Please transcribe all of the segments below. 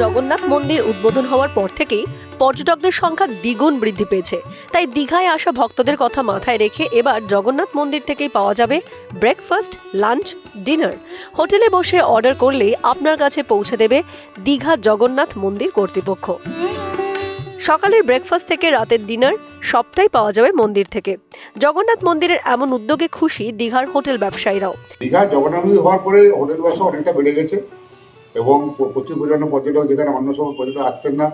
জগন্নাথ মন্দির উদ্বোধন হওয়ার পর থেকেই পর্যটকদের সংখ্যা দ্বিগুণ বৃদ্ধি পেয়েছে। তাই দীঘায় আসা ভক্তদের কথা মাথায় রেখে এবার জগন্নাথ মন্দির থেকেই পাওয়া যাবে ব্রেকফাস্ট লাঞ্চ ডিনার হোটেলে বসে অর্ডার করলেই আপনার কাছে পৌঁছে দেবে দীঘা জগন্নাথ মন্দির কর্তৃপক্ষ। সকালের ব্রেকফাস্ট থেকে রাতের ডিনার সবটাই পাওয়া যাবে মন্দির থেকে। জগন্নাথ মন্দিরের এমন উদ্যোগে খুশি দীঘার হোটেল ব্যবসায়ীরাও। দীঘা জগন্নাথী হওয়ার পরে হোটেল ব্যবসা অনেকটা বেড়ে গেছে। এবং প্রচুর পরিমাণে পর্যটক যেখানে অন্য সময় পর্যটক আসছেন না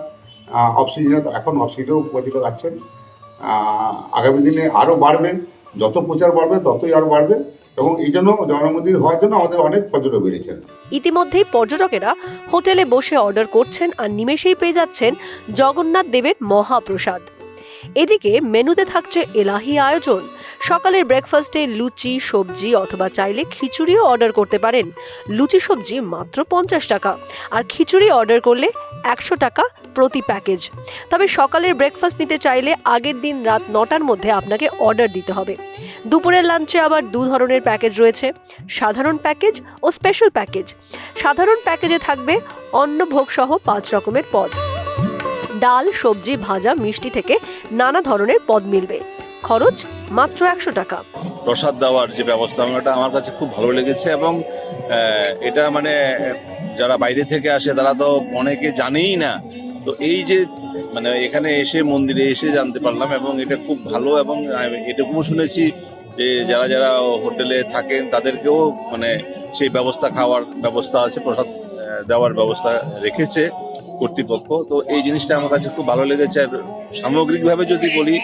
অফ সিজনে এখন অফ সিজনেও পর্যটক আসছেন। আগামী দিনে আরও বাড়বেন যত প্রচার বাড়বে ততই আরও বাড়বে এবং এই জন্য জগন্নাথ হওয়ার জন্য আমাদের অনেক পর্যটক বেড়েছেন ইতিমধ্যেই পর্যটকেরা হোটেলে বসে অর্ডার করছেন আর নিমেষেই পেয়ে যাচ্ছেন জগন্নাথ দেবের মহাপ্রসাদ। এদিকে মেনুতে থাকছে এলাহি আয়োজন। সকালের ব্রেকফাস্টে লুচি, সবজি অথবা চাইলে খিচুড়িও অর্ডার করতে পারেন। লুচি, সবজি মাত্র পঞ্চাশ টাকা। আর খিচুড়ি অর্ডার করলে একশো টাকা প্রতি প্যাকেজ তবে সকালের ব্রেকফাস্ট নিতে চাইলে আগের দিন রাত নটার মধ্যে আপনাকে অর্ডার দিতে হবে। দুপুরের লাঞ্চে আবার দু ধরনের প্যাকেজ রয়েছে। সাধারণ প্যাকেজ ও স্পেশাল প্যাকেজ সাধারণ প্যাকেজে থাকবে অন্ন ভোগ সহ পাঁচ রকমের পদ। ডাল, সবজি, ভাজা, মিষ্টি থেকে নানা ধরনের পদ মিলবে। খরচ মাত্র একশো টাকা। প্রসাদ দেওয়ার যে ব্যবস্থা এটা আমার কাছে খুব ভালো লেগেছে এবং এটা মানে যারা বাইরে থেকে আসে তারা তো অনেকে জানেই না। তো এই যে মানে এখানে এসে মন্দিরে এসে জানতে পারলাম এবং এটা খুব ভালো এবং এটুকুও শুনেছি যে যারা যারা হোটেলে থাকেন তাদেরকেও মানে সেই ব্যবস্থা খাওয়ার ব্যবস্থা আছে, প্রসাদ দেওয়ার ব্যবস্থা রেখেছে। কর্তৃপক্ষ। তো এই জিনিসটা আমার কাছে খুব ভালো লেগেছে আর সামগ্রিকভাবে যদি বলি,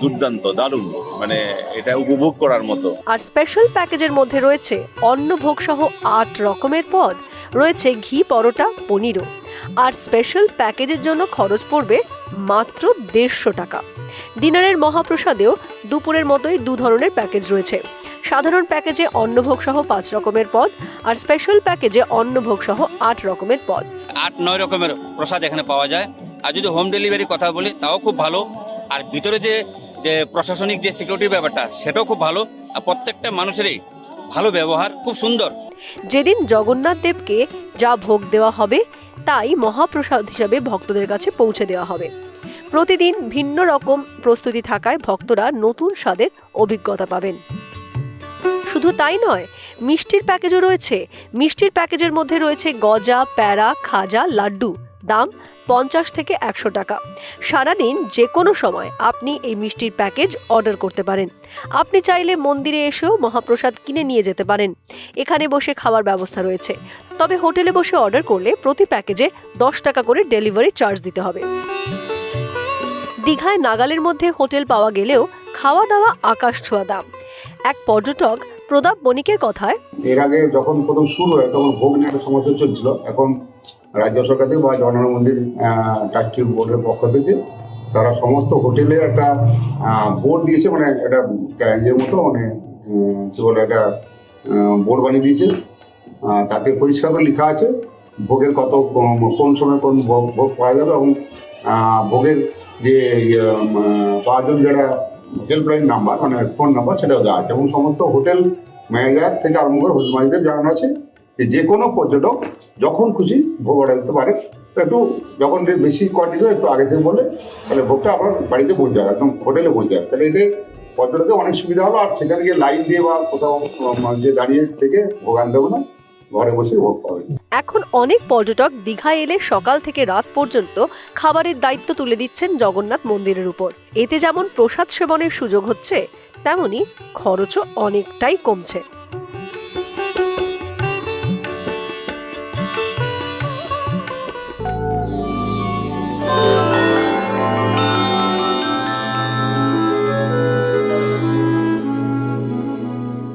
দুর্দান্ত, দারুণ। মানে এটা উপভোগ করার মতো। আর স্পেশাল প্যাকেজের মধ্যে রয়েছে অন্ন ভোগ সহ আট রকমের পদ। রয়েছে ঘি, পরোটা, পনিরও। আর স্পেশাল প্যাকেজের জন্য খরচ পড়বে মাত্র দেড়শো টাকা। ডিনারের মহাপ্রসাদেও দুপুরের মতোই দু ধরনের প্যাকেজ রয়েছে। সাধারণ প্যাকেজে অন্নভোগ সহ পাঁচ রকমের পদ আর স্পেশাল প্যাকেজে অন্নভোগ সহ আট রকমের পদ। আট নয় রকমের প্রসাদ এখানে পাওয়া যায়। আর যদি হোম ডেলিভারি কথা বলি তাও খুব ভালো। আর ভিতরে যে যে প্রশাসনিক যে সিকিউরিটির ব্যাপারটা সেটাও খুব ভালো। আর প্রত্যেকটা মানুষেরই ভালো ব্যবহার খুব সুন্দর। যেদিন জগন্নাথ দেবকে যা ভোগ দেওয়া হবে তাই মহাপ্রসাদ হিসাবে ভক্তদের কাছে পৌঁছে দেওয়া হবে। প্রতিদিন ভিন্ন রকম প্রস্তুতি থাকায় ভক্তরা নতুন স্বাদের অভিজ্ঞতা পাবেন। শুধু তাই নয়, মিষ্টির প্যাকেজও রয়েছে। মিষ্টির প্যাকেজের মধ্যে রয়েছে গজা, প্যারা, খাজা, লাড্ডু। দাম পঞ্চাশ থেকে একশো টাকা। সারাদিন যে কোনো সময় আপনি এই মিষ্টির প্যাকেজ অর্ডার করতে পারেন। আপনি চাইলে মন্দিরে এসেও মহাপ্রসাদ কিনে নিয়ে যেতে পারেন। এখানে বসে খাওয়ার ব্যবস্থা রয়েছে। তবে হোটেলে বসে অর্ডার করলে প্রতি প্যাকেজে দশ টাকা করে ডেলিভারি চার্জ দিতে হবে। দীঘায় নাগালের মধ্যে হোটেল পাওয়া গেলেও খাওয়া দাওয়া আকাশ ছোঁয়া দাম। এক পর্যটক প্রদাপ বণিকের কথায় এর আগে যখন প্রথম শুরু হয় তখন ভোগ নিয়ে একটা সমস্যা চলছিল। এখন রাজ্য সরকার থেকে বা জগন্নাথ মন্দির ট্রাস্টি বোর্ডের পক্ষ থেকে তারা সমস্ত হোটেলে একটা বোর্ড দিয়েছে মানে একটা ইয়ের মতো মানে কি বলে একটা বোর্ড বানিয়ে দিয়েছে। তাতে পরিষ্কার করে লেখা আছে ভোগের কত কোন- সময় কোন ভোগ পাওয়া যাবে এবং ভোগের যে ইয়ে, উম, হেল্পলাইন নাম্বার মানে ফোন নাম্বার সেটাও দেওয়া আছে। এবং সমস্ত হোটেল ম্যানেজার থেকে আরম্ভ করে হোটেল মালিকদের জানানো আছে যে যে কোনো পর্যটক যখন খুশি ভোগ অর্ডার দিতে পারে। একটু যখন বেশি কোয়ান্টিটি একটু আগে থেকে বলে, তাহলে ভোগটা আপনার বাড়িতে পৌঁছে যাবে, একদম হোটেলে পৌঁছে যাবে। তাহলে এতে পর্যটকদের অনেক সুবিধা হলো, আর সেখানে গিয়ে লাইন দিয়ে বা কোথাও যে দাঁড়িয়ে থেকে ভোগ আনতে হবে না, ঘরে বসে ভোগ পাবে এখন অনেক পর্যটক দীঘায় এলে সকাল থেকে রাত পর্যন্ত খাবারের দায়িত্ব তুলে দিচ্ছেন জগন্নাথ মন্দিরের উপর। এতে যেমন প্রসাদ সেবনের সুযোগ হচ্ছে, তেমনি খরচও অনেকটাই কমছে।